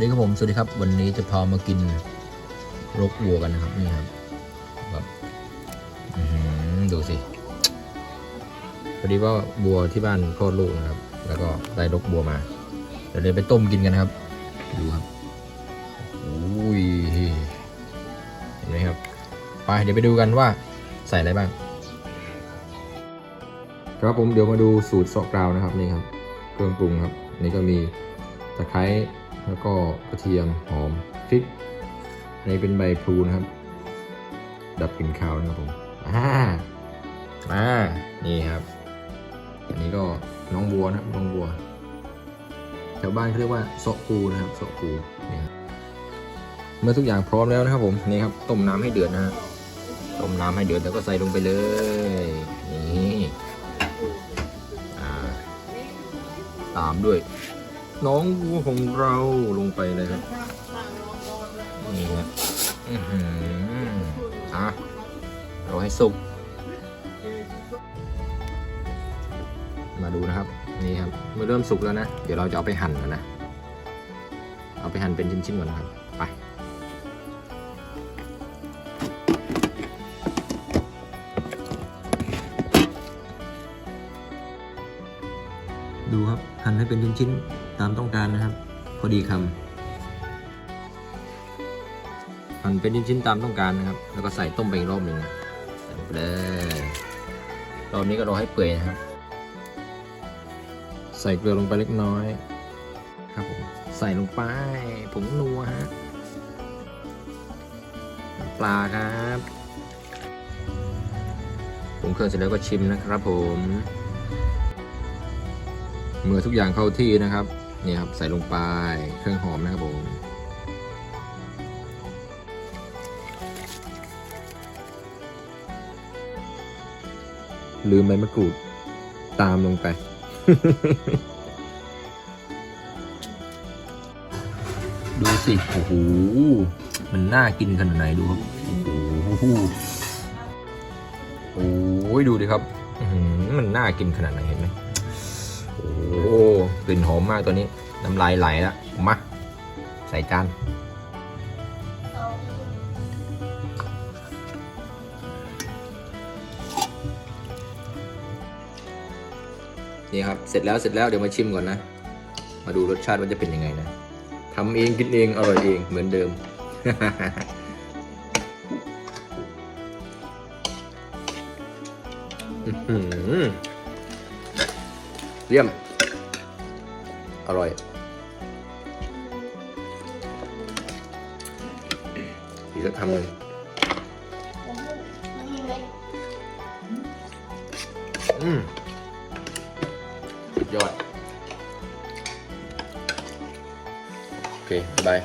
วัสดีครับผม สวัสดีครับ วันนี้จะพามากินรกวัวกันนะครับ นี่ครับแบบดูสิพอดีว่าบัวที่บ้านคลอดลูกนะครับ แล้วก็ได้รกบัวมา เดี๋ยวเดี๋ยไปต้มกินกันนะครับ ดูครับอุ้ยเห็นไหมครับ ไปเดี๋ยวไปดูกันว่าใส่อะไรบ้าง ครับผมเดี๋ยวมาดูสูตรซอกกราวนะครับนี่ครับ เครื่องปรุงครับ นี่ก็มีะไคร้แล้วก็กระเทียมหอมพริกอันนี้เป็นใบพลูนะครับ ดับกลิ่นคาวนะครับผมอ่ามานี่ครับ อันนี้ก็น้องบัวนะครับน้องบัวแถวบ้านเรียกว่าโซะปูนะครับโซะปูนี่ครับเมื่อทุกอย่างพร้อมแล้วนะครับผมนี่ครับต้มน้ำให้เดือดนะฮะต้มน้ำให้เดือดแล้วก็ใส่ลงไปเลยนี่อ่าตามด้วย น้องวัวของเราลงไปเลยครับนี่ครับอือหืออะเราให้สุก มาดูนะครับ นี่ครับเมื่อเริ่มสุกแล้วนะ เดี๋ยวเราจะเอาไปหั่นแล้วนะ เอาไปหั่นเป็นชิ้นๆก่อนนะครับ ไป ดูครับหั่นให้เป็นชิ้นๆตามต้องการนะครับ พอดีคำหั่นเป็นชิ้นๆตามต้องการนะครับ แล้วก็ใส่ต้มไปอีกรอบหนึ่งนะใส่ลงไปเลยรอบนี้ก็รอให้เปื่อยนะครับ ใส่เกลือลงไปเล็กน้อย ครับผมใส่ลงไปผงนัวฮะปลาครับปรุงเครื่องเสร็จแล้วก็ชิมนะครับผม เมื่อทุกอย่างเข้าที่นะครับนี่ครับใส่ลงไปเครื่องหอมนะครับผมลืมใบมะกรูดตามลงไป ดูสิ โอ้โห มันน่ากินขนาดไหนดูครับ โอ้โหโอ้ยดูดิครับ มันน่ากินขนาดไหนเห็นไหม โอ้โหกลิ่นหอมมากตัวนี้ น้ำลายไหลแล้วมาใส่จานนี่ครับ เสร็จแล้วเสร็จแล้วเดี๋ยวมาชิมก่อนนะ มาดูรสชาติว่าจะเป็นยังไงนะทำเองกินเองอร่อยเองเหมือนเดิม เยี่ยม อร่อยอีกสักคำหนึ่งอืมสุดยอด โอเคบาย